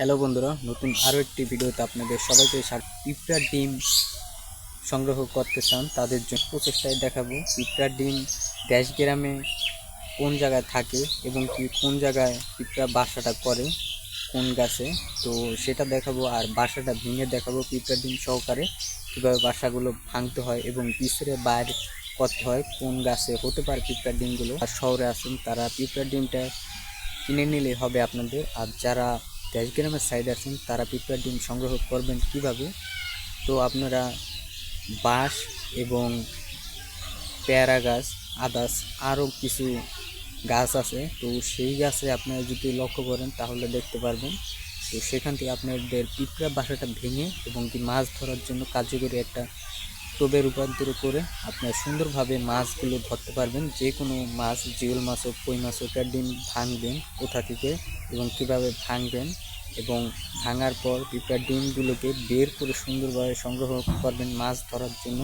Hello বন্ধুরা, নতুন আরও একটি ভিডিওতে আপনাদের সবাইকে। পিঁপড়ার ডিম সংগ্রহ করতে চান, তাদের জন্য প্রচেষ্টায় দেখাবো পিঁপড়ার ডিম দেশ গ্রামে কোন জায়গায় থাকে এবং কি কোন জায়গায় পিঁপড়া বাসাটা করে, কোন গাছে। তো সেটা দেখাবো আর বাসাটা ভেঙে দেখাবো পিঁপড়ার ডিম সহকারে, কীভাবে বাসাগুলো ভাঙতে হয় এবং পিছরে বাইরে করতে হয়, কোন গাছে হতে পারে পিঁপড়ার ডিমগুলো। আর শহরে আছেন তারা পিঁপড়ার ডিমটা কিনে নিলেই হবে আপনাদের। আর যারা গ্রামের সাইড আছেন তারা পিঁপড়ার ডিম সংগ্রহ করবেন কীভাবে? তো আপনারা বাঁশ এবং পেয়ারা গাছ, আদাস আরও কিছু গাছ আছে। তো সেই গাছে আপনারা যদি লক্ষ্য করেন, তাহলে দেখতে পারবেন। তো সেখান থেকে আপনাদের পিঁপড়া বাসাটা ভেঙে এবং কি মাছ ধরার জন্য কার্যকরী একটা টোবে রূপান্তর করে আপনার সুন্দরভাবে মাছগুলো ধরতে পারবেন। যে কোনো মাছ, জিওল মাছ হোক কই মাছ হোক ডিম ভাঙবেন কোথা থেকে এবং কীভাবে ভাঙবেন এবং ভাঙার পর পিঁপড়ার ডিমগুলোকে বের করে সুন্দরভাবে সংগ্রহ করবেন মাছ ধরার জন্য।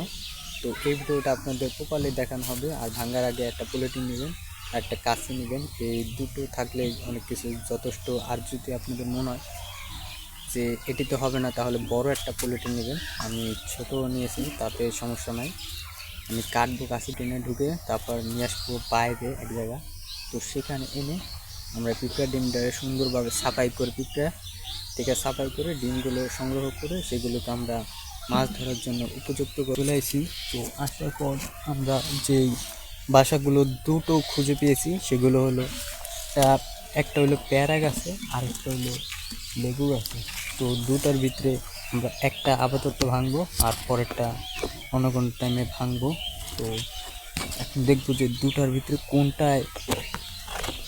তো এই ভিডিওটা আপনাদের প্রপারলি দেখানো হবে। আর ভাঙার আগে একটা পলিটিন নেবেন, একটা কাছে নেবেন। এই দুটো থাকলে অনেক কিছু যথেষ্ট আর যদি আপনাদের মনে হয় যে এটিতে হবে না, তাহলে বড় একটা পলিটিন নেবেন। আমি ছোট নিয়েছি, তাতে সমস্যা নাই। আমি কাটবো কাছে টেনে ঢুকে তারপর নিয়ে আসব বাইরে এক জায়গা। তো সেখানে এনে আমরা পিঁপড়া ডিমটা সুন্দরভাবে সাফাই করে, পিঁপড়া থেকে সাফাই করে ডিমগুলো সংগ্রহ করে সেগুলোকে আমরা মাছ ধরার জন্য উপযুক্ত করে চলে আসি। তো আসার পর আমরা যেই বাসাগুলো দুটো খুঁজে পেয়েছি, সেগুলো হলো একটা হলো পেয়ারা গাছে আর একটা হলো লেবু আছে। তো দুটার ভিতরে আমরা একটা আপাতত ভাঙবো আর পরেরটা অন্য কোনো টাইমে ভাঙবো। তো এখন দেখব যে দুটার ভিতরে কোনটায়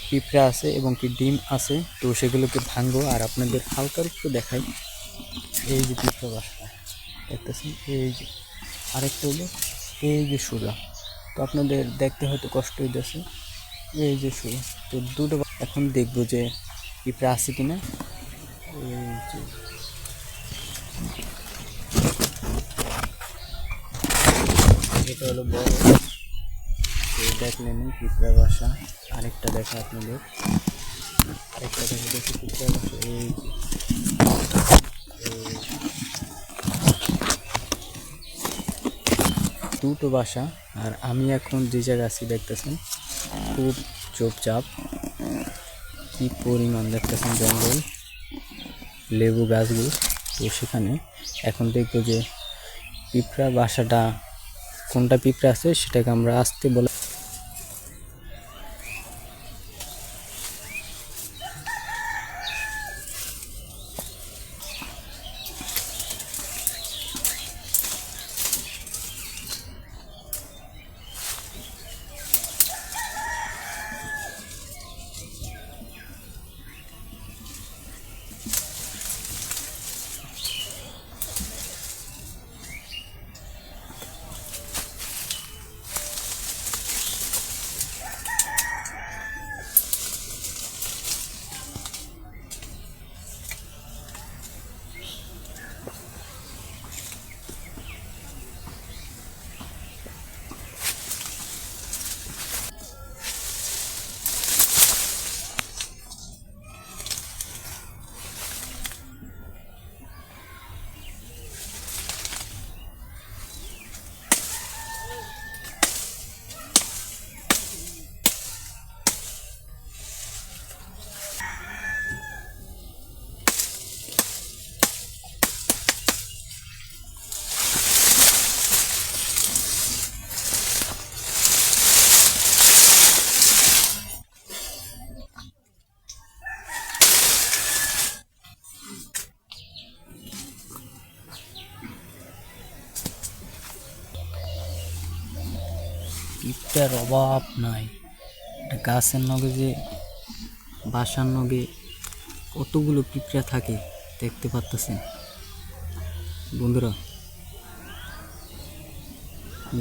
পিঁপড়া আছে এবং কি ডিম আছে। তো সেগুলোকে ভাঙবো আর আপনাদের হালকা একটু দেখাই। এই যে পিঁপড়া বাসাটা, দেখতেছেন? এই যে আরেকটা হলো এই যে সোজা তো আপনাদের দেখতে হয়তো কষ্ট হইতেছে। এই যে সোজা তো দুটো এখন দেখব যে পিঁপড়া আছে কিনা। এটা হলো বড় দেখলেন পিঁপড়া বাসা আরেকটা দেখা আপনাদের আরেকটা দেখে দেখি পিঁপড়া বাসা এই দুটো বাসা, আর আমি এখন যে জায়গায় আছি দেখতেছেন, খুব চোপচাপ। কি পরিমাণ দেখতেছেন জঙ্গল। লেবু গাছগুলো। তো সেখানে এখন দেখব যে পিঁপড়া বাসাটা কোনটা পিঁপড়া আছে সেটাকে আমরা আসতে বলে পিঁপড়ার অভাব নাই। গাছের নগে যে বাসার নগে কতগুলো পিঁপড়া থাকে দেখতে পারতেছেন। বন্ধুরা,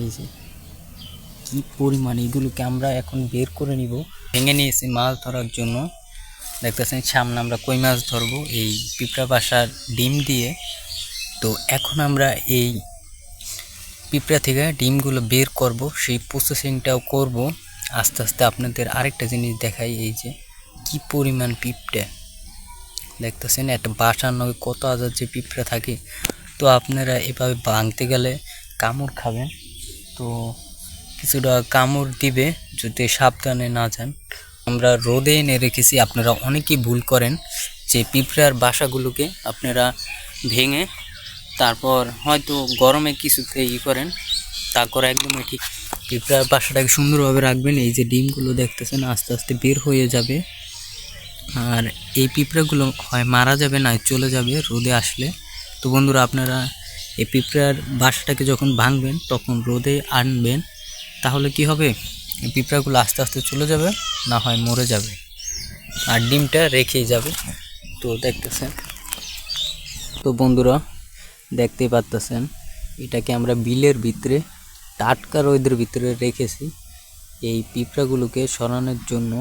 এই যে কি পরিমাণ এগুলোকে আমরা এখন বের করে নিব। ভেঙে নিয়েছি মাছ ধরার জন্য। দেখতেছেন সামনে আমরা কই মাছ ধরবো, এই পিঁপড়া বাসার ডিম দিয়ে। তো এখন আমরা এই পিঁপড়া থেকে ডিমগুলো বের করব, সেই প্রসেসিংটাও করব। আস্তে আস্তে আপনাদের আরেকটা জিনিস দেখাই, এই যে কি পরিমাণ পিঁপড়া। দেখতেছেন একটা বাসার নয়, কত হাজার যে পিঁপড়া থাকে। তো আপনারা এভাবে ভাঙতে গেলে কামড় খাবেন। তো কিছুটা কামড় দিবে, যদি সাবধানে না যান। আমরা রোদে এনে রেখেছি, আপনারা অনেকেই ভুল করেন। যে পিঁপড়ার বাসাগুলোকে আপনারা ভেঙে তারপর হয়তো গরমে কিছুতে ই করেন, তা একদমই ঠিক। পিঁপড়ার বাসাটাকে সুন্দরভাবে রাখবেন, এই যে ডিমগুলো দেখতেছেন, আস্তে আস্তে বের হয়ে যাবে। আর এই পিঁপড়াগুলো হয় মারা যাবে না চলে যাবে রোদে আসলে। তো বন্ধুরা, আপনারা এই পিঁপড়ার বাসাটাকে যখন ভাঙবেন, তখন রোদে আনবেন, তাহলে কি হবে? এই পিঁপড়াগুলো আস্তে আস্তে চলে যাবে, না হয় মরে যাবে। আর ডিমটা রেখেই যাবে। তো দেখতেছেন। তো বন্ধুরা দেখতেই পারতেছেন। এটাকে আমরা বিলের ভিতরে টাটকা রোদের ভিতরে রেখেছি। এই পিঁপড়াগুলোকে সরানোর জন্য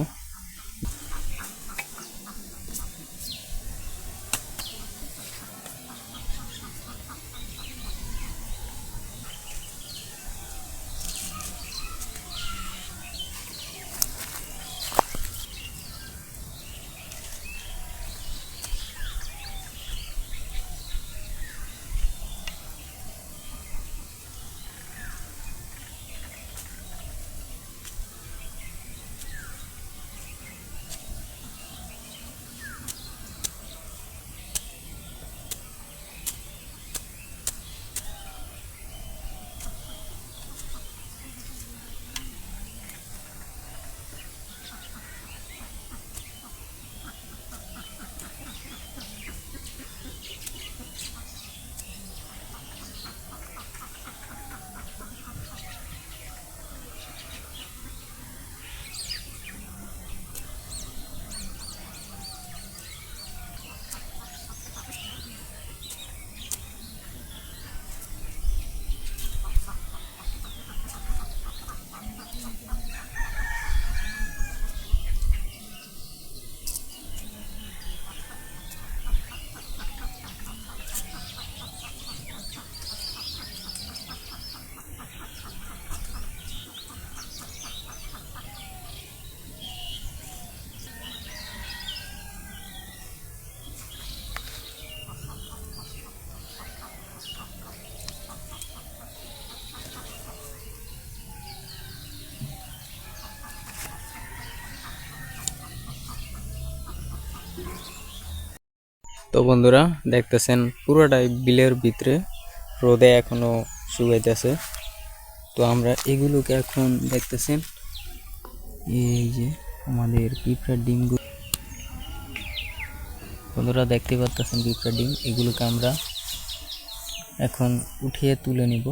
তো বন্ধুরা, দেখতেছেন পুরোটাই বিলের ভিতরে রোদে এখনও শুকাইতেছে। তো আমরা এগুলোকে এখন দেখতেছেন, এই যে আমাদের পিঁপড়ার ডিমগুলো। বন্ধুরা, দেখতে পাচ্ছেন পিঁপড়ার ডিম, এগুলোকে আমরা এখন উঠিয়ে তুলে নিব।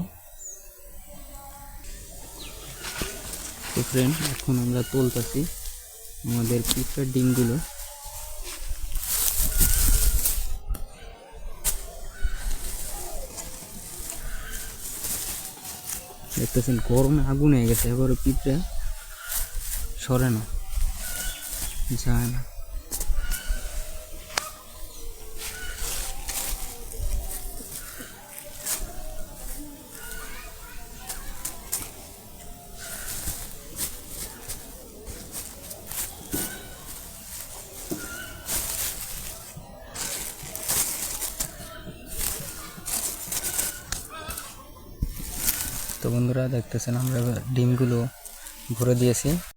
তো ফ্রেন্ড এখন আমরা তুলতেছি আমাদের পিঁপড়ার ডিমগুলো। দেখতেছেন গরমে আগুন হয়ে গেছে এবারে পিঁপড়ে সরে না। যায় না। বন্ধুরা দেখতেছেন আমরা ডিমগুলো ভরে দিয়েছি।